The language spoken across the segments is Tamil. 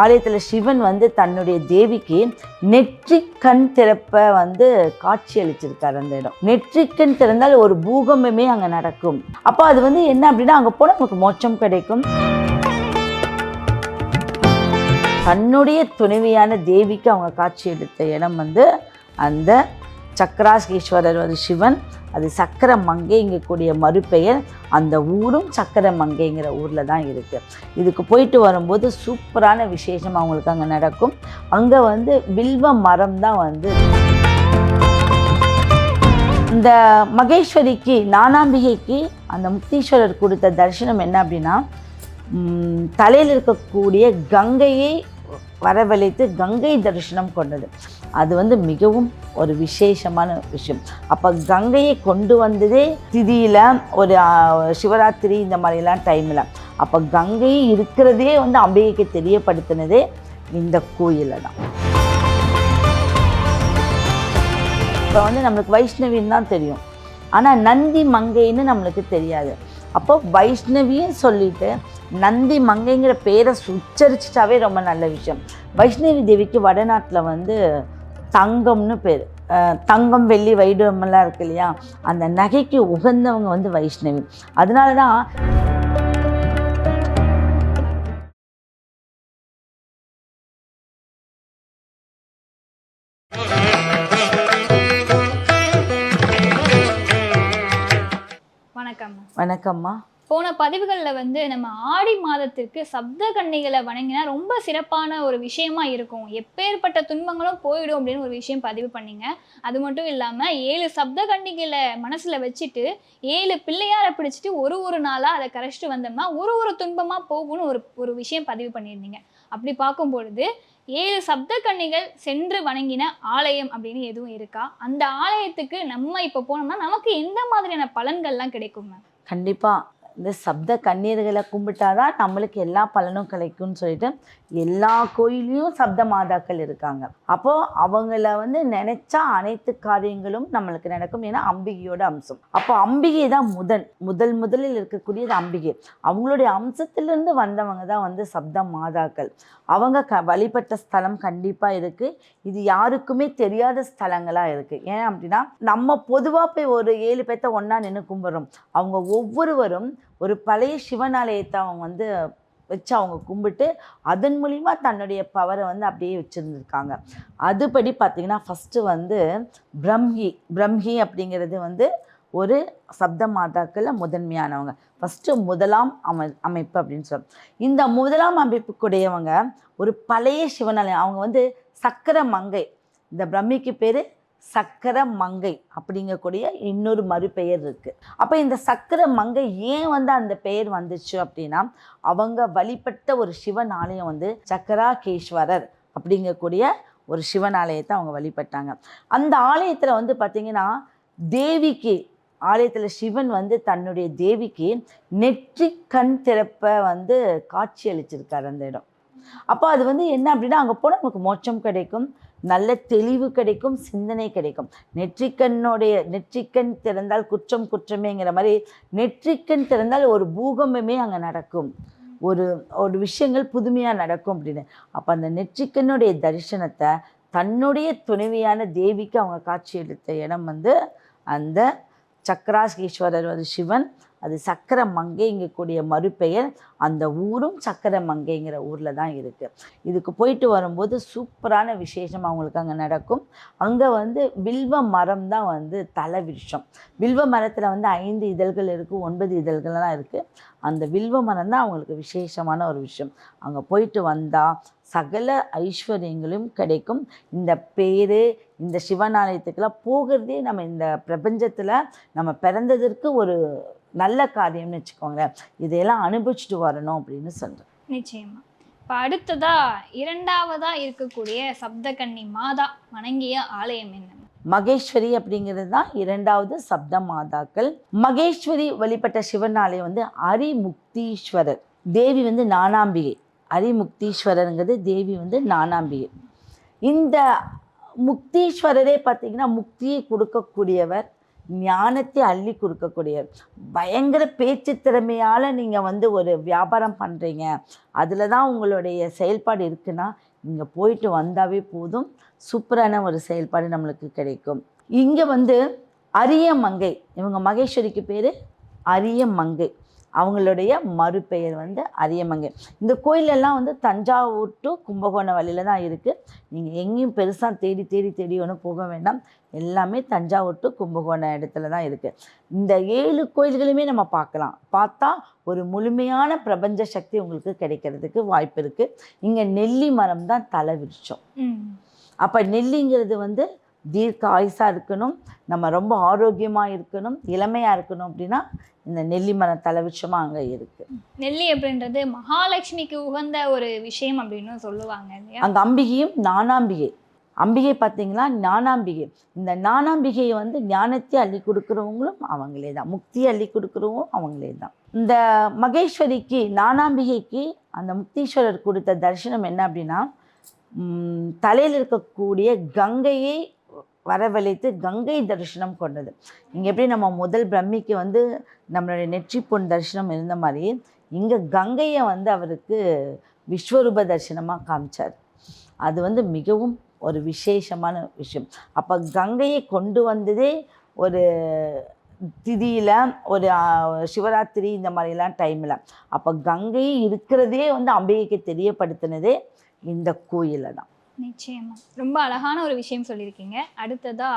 ஆலயத்தில் சிவன் வந்து தன்னுடைய தேவிக்கு நெற்றி கண் திறப்ப வந்து காட்சி அளிச்சிருக்காரு அந்த இடம். நெற்றி கண் திறந்தால் ஒரு பூகம்பமே அங்கே நடக்கும். அப்போ அது வந்து என்ன அப்படின்னா அங்கே போனால் நமக்கு மோட்சம் கிடைக்கும். தன்னுடைய துணைவியான தேவிக்கு அவங்க காட்சி எடுத்த இடம் வந்து அந்த சக்கராஸ்கீஸ்வரர் ஒரு சிவன். அது சக்கர மங்கைங்கக்கூடிய மறுபெயர். அந்த ஊரும் சக்கர மங்கைங்கிற ஊரில் தான் இருக்குது இதுக்கு போயிட்டு வரும்போது சூப்பரான விசேஷம் அவங்களுக்கு அங்கே நடக்கும். அங்கே வந்து வில்வ மரம் தான் வந்து. இந்த மகேஸ்வரிக்கு நானாம்பிகைக்கு அந்த முக்தீஸ்வரர் கொடுத்த தரிசனம் என்ன அப்படின்னா தலையில் இருக்கக்கூடிய கங்கையை வரவழைத்து கங்கை தரிசனம் கொண்டது. அது வந்து மிகவும் ஒரு விசேஷமான விஷயம். அப்போ கங்கையை கொண்டு வந்ததே திதியில் ஒரு சிவராத்திரி இந்த மாதிரிலாம் டைமில் அப்போ கங்கை இருக்கிறதே வந்து அம்பிகைக்கு தெரியப்படுத்தினதே இந்த கோயிலில் தான். இப்போ வந்து நம்மளுக்கு வைஷ்ணவின்னு தான் தெரியும். ஆனால் நந்தி மங்கைன்னு நம்மளுக்கு தெரியாது. அப்போ வைஷ்ணவின்னு சொல்லிட்டு நந்தி மங்கைங்கிற பேரை உச்சரிச்சிட்டாவே ரொம்ப நல்ல விஷயம். வைஷ்ணவி தேவிக்கு வடநாட்டில் வந்து தங்கம்னு பேர். தங்கம் வெள்ளி வைடமெல்லாம் இருக்கு இல்லையா? அந்த நகைக்கு உகந்தவங்க வந்து வைஷ்ணவி. அதனால தான் வணக்கம் வணக்கம்மா. போன பதிவுகளில் வந்து நம்ம ஆடி மாதத்திற்கு சப்த கன்னிகளை வணங்கினா ரொம்ப சிறப்பான ஒரு விஷயமா இருக்கும். எப்பேற்பட்ட துன்பங்களும் போயிடும் அப்படின்னு ஒரு விஷயம் பதிவு பண்ணீங்க. அது மட்டும் இல்லாமல் ஏழு சப்த கன்னிகளை மனசில் வச்சுட்டு ஏழு பிள்ளையாரை பிடிச்சிட்டு ஒரு ஒரு நாளாக அதை கரைச்சிட்டு வந்தோம்னா ஒரு ஒரு துன்பமாக போகும்னு ஒரு ஒரு விஷயம் பதிவு பண்ணியிருந்தீங்க. அப்படி பார்க்கும் பொழுது ஏழு சப்த கன்னிகள் சென்று வணங்கின ஆலயம் அப்படின்னு எதுவும் இருக்கா? அந்த ஆலயத்துக்கு நம்ம இப்போ போனோம்னா நமக்கு எந்த மாதிரியான பலன்கள்லாம் கிடைக்கும் மேம்? கண்டிப்பாக இந்த சப்த கண்ணீர்களை கும்பிட்டாதான் நம்மளுக்கு எல்லா பலனும் கிடைக்கும்னு சொல்லிட்டு எல்லா கோயிலையும் சப்த மாதாக்கள் இருக்காங்க. அப்போது அவங்கள வந்து நினைச்சா அனைத்து காரியங்களும் நம்மளுக்கு நடக்கும் ஏன்னா அம்பிகையோட அம்சம். அப்போ அம்பிகை தான் முதன் முதல் முதலில் இருக்கக்கூடியது அம்பிகை. அவங்களுடைய அம்சத்திலிருந்து வந்தவங்க தான் வந்து சப்த மாதாக்கள். அவங்க க வழிபட்ட ஸ்தலம் கண்டிப்பாக இருக்குது இது யாருக்குமே தெரியாத ஸ்தலங்களாக இருக்குது ஏன் அப்படின்னா நம்ம பொதுவாக போய் ஒரு ஏழு பேர்த்த ஒன்றா நின்று கும்பிட்றோம். அவங்க ஒவ்வொருவரும் ஒரு பழைய சிவனாலயத்தை அவங்க வந்து வச்சு அவங்க கும்பிட்டு அதன் மூலிமா தன்னுடைய பவரை வந்து அப்படியே வச்சுருந்துருக்காங்க. அதுபடி பார்த்திங்கன்னா ஃபஸ்ட்டு வந்து பிரம்ஹி பிரம்ஹி அப்படிங்கிறது வந்து ஒரு சப்த மாதாக்களில் முதன்மையானவங்க. ஃபஸ்ட்டு முதலாம் அமை அமைப்பு அப்படின்னு சொல்லுவோம் இந்த முதலாம் அமைப்புக்குடையவங்க ஒரு பழைய சிவனாலயம். அவங்க வந்து சக்கர மங்கை இந்த பிரம்மிக்கு பேர் சக்கர மங்கை அப்படிங்கக்கூடிய இன்னொரு மறுபெயர் இருக்குது அப்போ இந்த சக்கர மங்கை ஏன் வந்து அந்த பெயர் வந்துச்சு அப்படின்னா அவங்க வழிபட்ட ஒரு சிவன் ஆலயம் வந்து சக்கராகேஸ்வரர் அப்படிங்கக்கூடிய ஒரு சிவன் ஆலயத்தை அவங்க வழிபட்டாங்க. அந்த ஆலயத்தில் வந்து பார்த்திங்கன்னா தேவிக்கு ஆலயத்தில் சிவன் வந்து தன்னுடைய தேவிக்கு நெற்றி கண் திறப்பை வந்து காட்சி அளிச்சிருக்கார் அந்த இடம். அப்போ அது வந்து என்ன அப்படின்னா அங்கே போனால் நமக்கு மோட்சம் கிடைக்கும். நல்ல தெளிவு கிடைக்கும் சிந்தனை கிடைக்கும். நெற்றிக்கண்ணுடைய நெற்றிக்கண் திறந்தால் குற்றம் குற்றமேங்கிற மாதிரி நெற்றிக்கண் திறந்தால் ஒரு பூகம்பமே அங்கே நடக்கும். ஒரு ஒரு விஷயங்கள் புதுமையாக நடக்கும் அப்படின்னு. அப்போ அந்த நெற்றிக்கண்ணுடைய தரிசனத்தை தன்னுடைய துணைவியான தேவிக்கு அவங்க காட்சி எடுத்த இடம் வந்து அந்த சக்கராஸ்கீஸ்வரர் ஒரு சிவன். அது சக்கர மங்கைங்கக்கூடிய மறுபெயர். அந்த ஊரும் சக்கர மங்கைங்கிற ஊரில் தான் இருக்குது இதுக்கு போயிட்டு வரும்போது சூப்பரான விசேஷம் அவங்களுக்கு அங்கே நடக்கும். அங்கே வந்து வில்வ மரம் தான் வந்து தலை விருஷம் வில்வ மரத்தில் வந்து ஐந்து இதழ்கள் இருக்குது ஒன்பது இதழ்கள்லாம் இருக்குது அந்த வில்வ மரம் தான் அவங்களுக்கு விசேஷமான ஒரு விஷயம். அங்கே போயிட்டு வந்தால் சகல ஐஸ்வர்யங்களும் கிடைக்கும். இந்த பேர் இந்த சிவனாலயத்துக்கெல்லாம் போகிறதே நம்ம இந்த பிரபஞ்சத்தில் நம்ம பிறந்ததற்கு ஒரு நல்ல காரியம்னு வச்சுக்கோங்களேன். இதையெல்லாம் அனுபவிச்சுட்டு வரணும் அப்படின்னு சொல்கிறேன் நிச்சயமா. இப்போ அடுத்ததா இரண்டாவதா இருக்கக்கூடிய சப்தகன்னி மாதா வணங்கிய ஆலயம் என்ன? மகேஸ்வரி அப்படிங்கிறது தான் இரண்டாவது சப்த மாதாக்கள். மகேஸ்வரி வழிபட்ட சிவன் ஆலயம் வந்து அரிமுக்தீஸ்வரர். தேவி வந்து நானாம்பிகை. அரிமுக்தீஸ்வரருங்கிறது தேவி வந்து நானாம்பிகை. இந்த முக்தீஸ்வரரே பார்த்தீங்கன்னா முக்தியை கொடுக்கக்கூடியவர் ஞானத்தை அள்ளி கொடுக்கக்கூடியவர். பயங்கர பேச்சு திறமையால் நீங்கள் வந்து ஒரு வியாபாரம் பண்ணுறீங்க அதில் தான் உங்களுடைய செயல்பாடு இருக்குன்னா இங்கே போயிட்டு வந்தாவே போதும். சூப்பரான ஒரு செயல்பாடு நம்மளுக்கு கிடைக்கும். இங்கே வந்து அரிய மங்கை இவங்க மகேஸ்வரிக்கு பேர் அரிய மங்கை. அவங்களுடைய மறுபெயர் வந்து அரியமங்கை. இந்த கோயிலெல்லாம் வந்து தஞ்சாவூர் டு கும்பகோணம் வழியில் தான் இருக்குது நீங்கள் எங்கேயும் பெருசாக தேடி தேடி தேடி ஒன்றும் போக வேண்டாம். எல்லாமே தஞ்சாவூர் டு கும்பகோணம் இடத்துல தான் இருக்குது இந்த ஏழு கோயில்களுமே நம்ம பார்க்கலாம். பார்த்தா ஒரு முழுமையான பிரபஞ்ச சக்தி உங்களுக்கு கிடைக்கிறதுக்கு வாய்ப்பு இருக்குது இங்கே நெல்லி மரம் தான் தலை விருட்சம் ம். அப்போ நெல்லிங்கிறது வந்து தீர்க்க ஆயுசாக இருக்கணும். நம்ம ரொம்ப ஆரோக்கியமாக இருக்கணும். இளமையாக இருக்கணும் அப்படின்னா இந்த நெல்லி மரம் தலைவிருட்சமாக அங்கே இருக்குது நெல்லி அப்படின்றது மகாலட்சுமிக்கு உகந்த ஒரு விஷயம் அப்படின்னு சொல்லுவாங்க இல்லையா? அங்கே அம்பிகையும் ஞானாம்பிகை. அம்பிகை பார்த்தீங்கன்னா ஞானாம்பிகை. இந்த ஞானாம்பிகையை வந்து ஞானத்தை அள்ளி கொடுக்குறவங்களும் அவங்களே தான். முக்தியை அள்ளி கொடுக்குறவங்களும் அவங்களே தான். இந்த மகேஸ்வரிக்கு ஞானாம்பிகைக்கு அந்த முக்தீஸ்வரர் கொடுத்த தரிசனம் என்ன அப்படின்னா தலையில் இருக்கக்கூடிய கங்கையை வரவழைத்து கங்கை தரிசனம் கொண்டது. இங்கே எப்படி நம்ம முதல் பிரம்மிக்கு வந்து நம்மளுடைய நெற்றி பொன் தரிசனம் இருந்த மாதிரி இங்கே கங்கையை வந்து அவருக்கு விஸ்வரூப தரிசனமாக காமிச்சார். அது வந்து மிகவும் ஒரு விசேஷமான விஷயம். அப்போ கங்கையை கொண்டு வந்ததே ஒரு திதியில் ஒரு சிவராத்திரி இந்த மாதிரிலாம் டைமில் அப்போ கங்கை இருக்கிறதே வந்து அம்பிகைக்கு தெரியப்படுத்தினதே இந்த கோயிலில் தான். நிச்சயமா. ரொம்ப அழகான ஒரு விஷயம் சொல்லியிருக்கீங்க. அடுத்ததா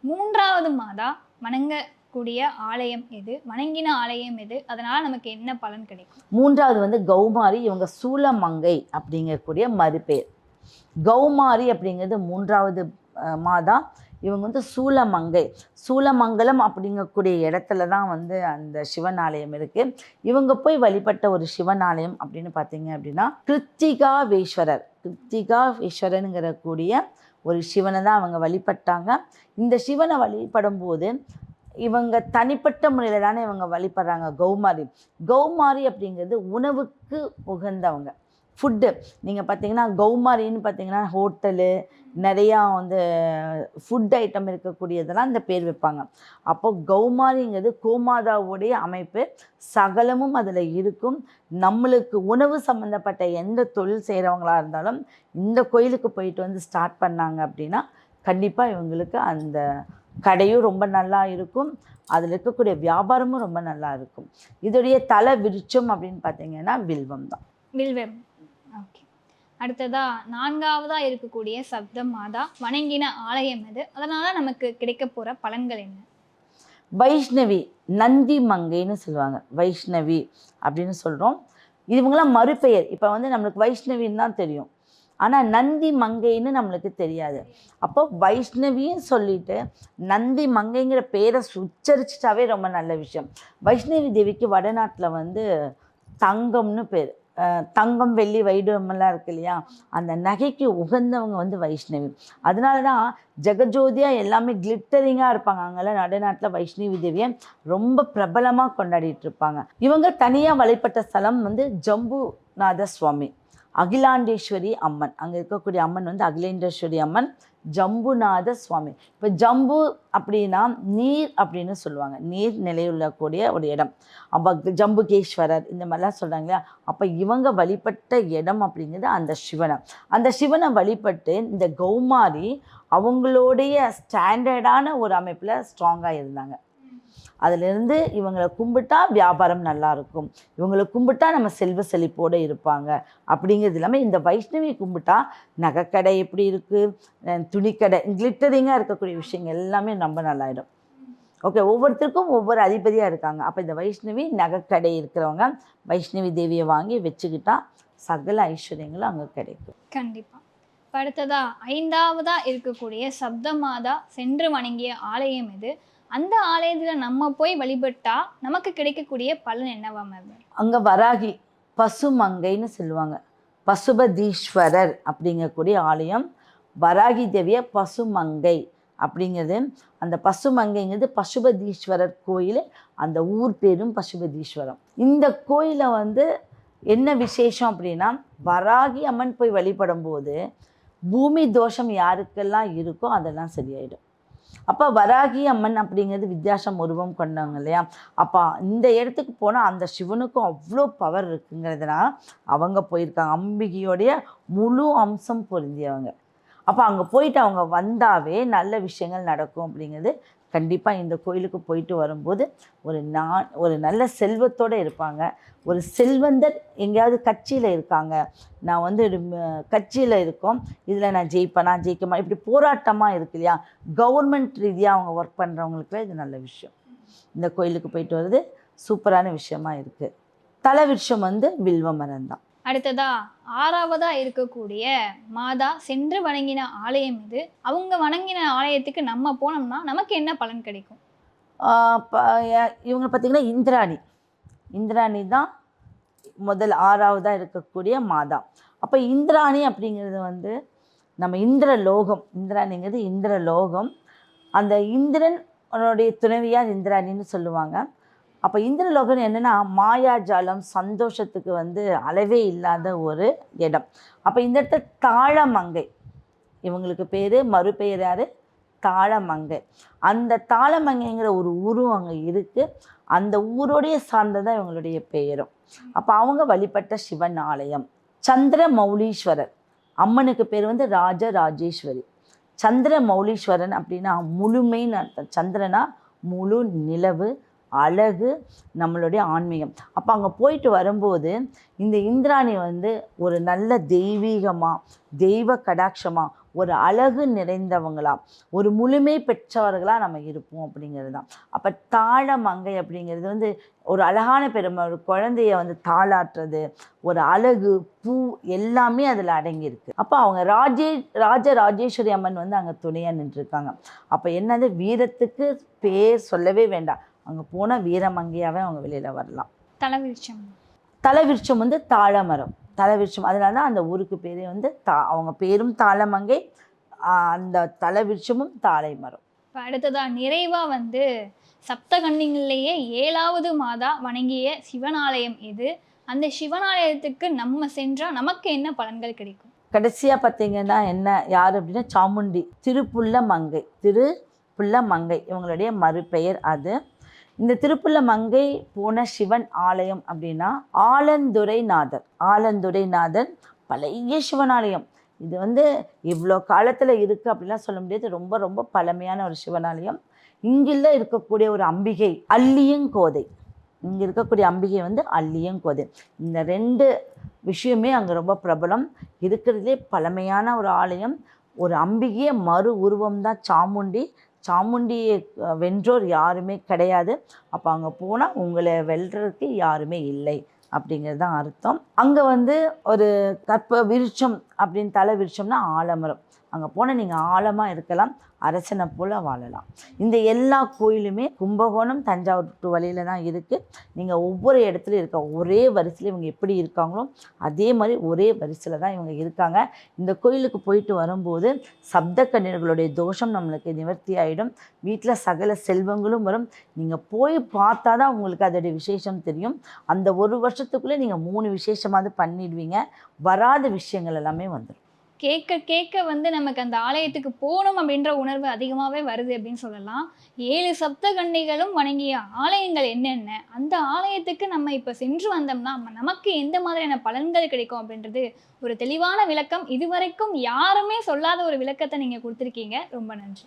மூன்றாவது மாதா வணங்கக்கூடிய ஆலயம் எது? வணங்கின ஆலயம் எது? அதனால நமக்கு என்ன பலன் கிடைக்கும்? மூன்றாவது வந்து கௌமாரி இவங்க சூலமங்கை அப்படிங்கக்கூடிய மறுபேர். கௌமாரி அப்படிங்கிறது மூன்றாவது மாதா. இவங்க வந்து சூலமங்கை சூலமங்கலம் அப்படிங்கக்கூடிய இடத்துல தான் வந்து அந்த சிவன் ஆலயம் இருக்குது இவங்க போய் வழிபட்ட ஒரு சிவன் ஆலயம் அப்படின்னு பார்த்தீங்க அப்படின்னா கிருத்திகாவேஸ்வரர். கிருத்திகாவேஸ்வரனுங்கிற கூடிய ஒரு சிவனை தான் அவங்க வழிபட்டாங்க. இந்த சிவனை வழிபடும் போது இவங்க தனிப்பட்ட முறையில் தானே இவங்க வழிபடுறாங்க கௌமாரி. கௌமாரி அப்படிங்கிறது உணவுக்கு உகந்தவங்க. ஃபுட்டு நீங்கள் பார்த்தீங்கன்னா கௌமாரின்னு பார்த்தீங்கன்னா ஹோட்டலு நிறையா வந்து ஃபுட் ஐட்டம் இருக்கக்கூடியதெல்லாம் இந்த பேர் வைப்பாங்க. அப்போ கௌமாரிங்கிறது கோமாதாவுடைய அமைப்பு. சகலமும் அதில் இருக்கும். நம்மளுக்கு உணவு சம்மந்தப்பட்ட எந்த தொழில் செய்கிறவங்களாக இருந்தாலும் இந்த கோயிலுக்கு போயிட்டு வந்து ஸ்டார்ட் பண்ணாங்க அப்படின்னா கண்டிப்பாக இவங்களுக்கு அந்த கடையும் ரொம்ப நல்லா இருக்கும். அதில் இருக்கக்கூடிய வியாபாரமும் ரொம்ப நல்லா இருக்கும். இதோடைய தலை விருட்சம் அப்படின்னு பார்த்தீங்கன்னா வில்வம் தான் வில்வம். ஓகே அடுத்ததா நான்காவதா இருக்கக்கூடிய சப்த மாதா வணங்கின ஆலயம் எது? அதனால நமக்கு கிடைக்க போற பலன்கள் என்ன? வைஷ்ணவி நந்தி மங்கைன்னு சொல்லுவாங்க. வைஷ்ணவி அப்படின்னு சொல்கிறோம் இவங்களாம் மறுபெயர். இப்போ வந்து நம்மளுக்கு வைஷ்ணவின்னு தான் தெரியும். ஆனால் நந்தி மங்கைன்னு நம்மளுக்கு தெரியாது. அப்போ வைஷ்ணவின்னு சொல்லிட்டு நந்தி மங்கைங்கிற பேரை உச்சரிச்சிட்டாவே ரொம்ப நல்ல விஷயம். வைஷ்ணவி தேவிக்கு வடநாட்டில் வந்து தங்கம்னு பேர். தங்கம் வெள்ளி வைடூரியமெல்லாம் இருக்கு இல்லையா? அந்த நகைக்கு உகந்தவங்க வந்து வைஷ்ணவி. அதனால தான் ஜெகஜோதியாக எல்லாமே கிளிட்டரிங்காக இருப்பாங்க. அங்கெல்லாம் நடுநாட்டில் வைஷ்ணவி தேவியை ரொம்ப பிரபலமாக கொண்டாடிட்டு இருப்பாங்க. இவங்க தனியாக வழிபட்ட ஸ்தலம் வந்து ஜம்புநாத சுவாமி அகிலாண்டேஸ்வரி அம்மன். அங்கே இருக்கக்கூடிய அம்மன் வந்து அகிலேண்டேஸ்வரி அம்மன் ஜம்புநாத சுவாமி. இப்போ ஜம்பு அப்படின்னா நீர் அப்படின்னு சொல்லுவாங்க. நீர் நிலையுள்ளக்கூடிய ஒரு இடம். அப்போ ஜம்புகேஸ்வரர் இந்த மாதிரிலாம் சொல்கிறாங்க இல்லையா? அப்போ இவங்க வழிபட்ட இடம் அப்படிங்கிறது அந்த சிவனை. அந்த சிவனை வழிபட்டு இந்த கௌமாரி அவங்களுடைய ஸ்டாண்டர்டான ஒரு அமைப்பில் ஸ்ட்ராங்காக இருந்தாங்க. அதிலிருந்து இவங்களை கும்பிட்டா வியாபாரம் நல்லா இருக்கும். இவங்களை கும்பிட்டா நம்ம செல்வ செழிப்போடு இருப்பாங்க. அப்படிங்கிறது இல்லாமல் இந்த வைஷ்ணவி கும்பிட்டா நகைக்கடை எப்படி இருக்குது துணிக்கடை கிளிட்டரிங்காக இருக்கக்கூடிய விஷயங்கள் எல்லாமே ரொம்ப நல்லாயிடும். ஓகே ஒவ்வொருத்தருக்கும் ஒவ்வொரு அதிபதியாக இருக்காங்க. அப்போ இந்த வைஷ்ணவி நகைக்கடை இருக்கிறவங்க வைஷ்ணவி தேவியை வாங்கி வச்சுக்கிட்டா சகல ஐஸ்வர்யங்களும் அங்கே கிடைக்கும். கண்டிப்பாக அடுத்ததா ஐந்தாவதா இருக்கக்கூடிய சப்த மாதா சென்று வணங்கிய ஆலயம் இது அந்த ஆலயத்தில் நம்ம போய் வழிபட்டா நமக்கு கிடைக்கக்கூடிய பலன் என்னவா மேம் அங்கே வராகி பசுமங்கைன்னு சொல்லுவாங்க. பசுபதீஸ்வரர் அப்படிங்கக்கூடிய ஆலயம். வராகி தேவிய பசுமங்கை அப்படிங்கிறது. அந்த பசுமங்கைங்கிறது பசுபதீஸ்வரர் கோயில். அந்த ஊர் பேரும் பசுபதீஸ்வரம். இந்த கோயிலை வந்து என்ன விசேஷம் அப்படின்னா வராகி அம்மன் போய் வழிபடும் போது பூமி தோஷம் யாருக்கெல்லாம் இருக்கோ அதெல்லாம் சரியாயிடும். அப்போ வராகி அம்மன் அப்படிங்கிறது வித்தியாசம் உருவம் கொண்டவங்க இல்லையா? அப்போ இந்த இடத்துக்கு போனால் அந்த சிவனுக்கும் அவ்வளோ பவர் இருக்குங்கிறதுனால அவங்க போயிருக்காங்க. அம்பிகையோடைய முழு அம்சம் பொருந்தியவங்க. அப்போ அங்கே போயிட்டு அவங்க வந்தாவே நல்ல விஷயங்கள் நடக்கும் அப்படிங்கிறது கண்டிப்பாக இந்த கோயிலுக்கு போயிட்டு வரும்போது ஒரு நான் ஒரு நல்ல செல்வத்தோடு இருப்பாங்க. ஒரு செல்வந்தர் எங்கேயாவது கட்சியில் இருக்காங்க. நான் வந்து கட்சியில் இருக்கோம். இதில் நான் ஜெயிப்பேனா ஜெயிக்கமா? இப்படி போராட்டமாக இருக்கு இல்லையா? கவர்மெண்ட் ரீதியாக அவங்க ஒர்க் பண்ணுறவங்களுக்குலாம் இது நல்ல விஷயம். இந்த கோயிலுக்கு போயிட்டு வர்றது சூப்பரான விஷயமா இருக்குது தலை விருஷம் வந்து வில்வ மரம் தான் அடுத்ததா ஆறாவதா இருக்கக்கூடிய மாதா சென்று வணங்கின ஆலயம் இது. அவங்க வணங்கின ஆலயத்துக்கு நம்ம போனோம்னா நமக்கு என்ன பலன் கிடைக்கும்? இவங்க பார்த்திங்கன்னா இந்திராணி. இந்திராணி தான் முதல் ஆறாவதாக இருக்கக்கூடிய மாதா. அப்போ இந்திராணி அப்படிங்கிறது வந்து நம்ம இந்திர லோகம் இந்திராணிங்கிறது இந்திர லோகம் அந்த இந்திரன் அவனுடைய துணைவியார் இந்திராணின்னு சொல்லுவாங்க. அப்போ இந்திரலோகம் என்னென்னா மாயாஜாலம் சந்தோஷத்துக்கு வந்து அளவே இல்லாத ஒரு இடம். அப்போ இந்த இடத்துல தாழமங்கை இவங்களுக்கு பேர் மறுபெயர் யார்? தாழமங்கை அந்த தாளமங்கைங்கிற ஒரு ஊரும் அங்கே இருக்குது அந்த ஊரோடைய சார்ந்ததான் இவங்களுடைய பெயரும். அப்போ அவங்க வழிபட்ட சிவன் ஆலயம். சந்திர மௌலீஸ்வரர் அம்மனுக்கு பேர் வந்து ராஜ ராஜேஸ்வரி சந்திர மௌலீஸ்வரன் அப்படின்னா முழுமைன்னு அர்த்தம். சந்திரனா முழு நிலவு அழகு நம்மளுடைய ஆன்மீகம். அப்போ அங்கே போயிட்டு வரும்போது இந்த இந்திராணி வந்து ஒரு நல்ல தெய்வீகமாக தெய்வ கடாட்சமாக ஒரு அழகு நிறைந்தவங்களா ஒரு முழுமை பெற்றவர்களாக நம்ம இருப்போம் அப்படிங்கிறது தான் அப்போ தாழ மங்கை அப்படிங்கிறது வந்து ஒரு அழகான பெருமை ஒரு குழந்தைய வந்து தாளாட்டுறது ஒரு அழகு பூ எல்லாமே அதில் அடங்கியிருக்கு. அப்போ அவங்க ராஜே ராஜ ராஜேஸ்வரி அம்மன் வந்து அங்கே துணையாக நின்றுருக்காங்க. அப்போ என்னது? வீரத்துக்கு பேர் சொல்லவே வேண்டாம். அங்கே போனால் வீரமங்கையாகவே அவங்க வெளியில் வரலாம். தலைவிருச்சம் தலைவிருச்சம் வந்து தாழமரம். தலைவிருச்சம் அதனால தான் அந்த ஊருக்கு பேரே வந்து தா அவங்க பேரும் தாளமங்கை ஆஹ் அந்த தலைவிருச்சமும் தாழை மரம் இப்போ அடுத்ததா நிறைவா வந்து சப்தகன்னிகளிலேயே ஏழாவது மாதா வணங்கிய சிவனாலயம் இது அந்த சிவனாலயத்துக்கு நம்ம சென்றா நமக்கு என்ன பலன்கள் கிடைக்கும்? கடைசியாக பார்த்தீங்கன்னா என்ன யார் அப்படின்னா சாமுண்டி. திருப்புள்ள மங்கை திருப்புள்ள மங்கை இவங்களுடைய மறுபெயர் அது. இந்த திருப்புள்ள மங்கை போன சிவன் ஆலயம் அப்படின்னா ஆலந்துரைநாதர். ஆலந்துரைநாதர் பழைய சிவனாலயம். இது வந்து இவ்வளோ காலத்தில் இருக்குது அப்படிலாம் சொல்ல முடியாது. ரொம்ப ரொம்ப பழமையான ஒரு சிவனாலயம். இங்குள்ள இருக்கக்கூடிய ஒரு அம்பிகை அல்லியங்கோதை. இங்கே இருக்கக்கூடிய அம்பிகை வந்து அல்லியங்கோதை. இந்த ரெண்டு விஷயமே அங்கே ரொம்ப பிரபலம். இருக்கிறதுலே பழமையான ஒரு ஆலயம். ஒரு அம்பிகையை மறு உருவம் தான் சாமுண்டி சாமுண்டியை வென்றோர் யாருமே கிடையாது. அப்போ அங்கே போனால் உங்களை வெல்றதுக்கு யாருமே இல்லை அப்படிங்கிறது தான் அர்த்தம். அங்கே வந்து ஒரு கற்ப விருட்சம் அப்படின்னு தலை விருட்சம்னா ஆலமரம். அங்கே போனால் நீங்கள் ஆழமாக இருக்கலாம் அரசனை போல் வாழலாம். இந்த எல்லா கோயிலுமே கும்பகோணம் தஞ்சாவூர் டு வழியில் தான் இருக்குது நீங்கள் ஒவ்வொரு இடத்துலையும் இருக்க ஒரே வரிசையில் இவங்க எப்படி இருக்காங்களோ அதே மாதிரி ஒரே வரிசையில் தான் இவங்க இருக்காங்க. இந்த கோயிலுக்கு போயிட்டு வரும்போது சப்த கன்னியர்களுடைய தோஷம் நம்மளுக்கு நிவர்த்தி ஆகிடும் வீட்டில் சகல செல்வங்களும் வரும். நீங்கள் போய் பார்த்தா தான் உங்களுக்கு அதோடைய விசேஷம் தெரியும். அந்த ஒரு வருஷத்துக்குள்ளே நீங்கள் மூணு விசேஷமாவது பண்ணிடுவீங்க. வராத விஷயங்கள் எல்லாமே வந்துடும் கேட்க கேட்க வந்து நமக்கு அந்த ஆலயத்துக்கு போகணும் அப்படின்ற உணர்வு அதிகமாகவே வருது அப்படின்னு சொல்லலாம். ஏழு சப்த கண்ணிகளும் வணங்கிய ஆலயங்கள் என்னென்ன? அந்த ஆலயத்துக்கு நம்ம இப்போ சென்று வந்தோம்னா நமக்கு எந்த மாதிரியான பலன்கள் கிடைக்கும் அப்படின்றது ஒரு தெளிவான விளக்கம். இதுவரைக்கும் யாருமே சொல்லாத ஒரு விளக்கத்தை நீங்கள் கொடுத்துருக்கீங்க. ரொம்ப நன்றி.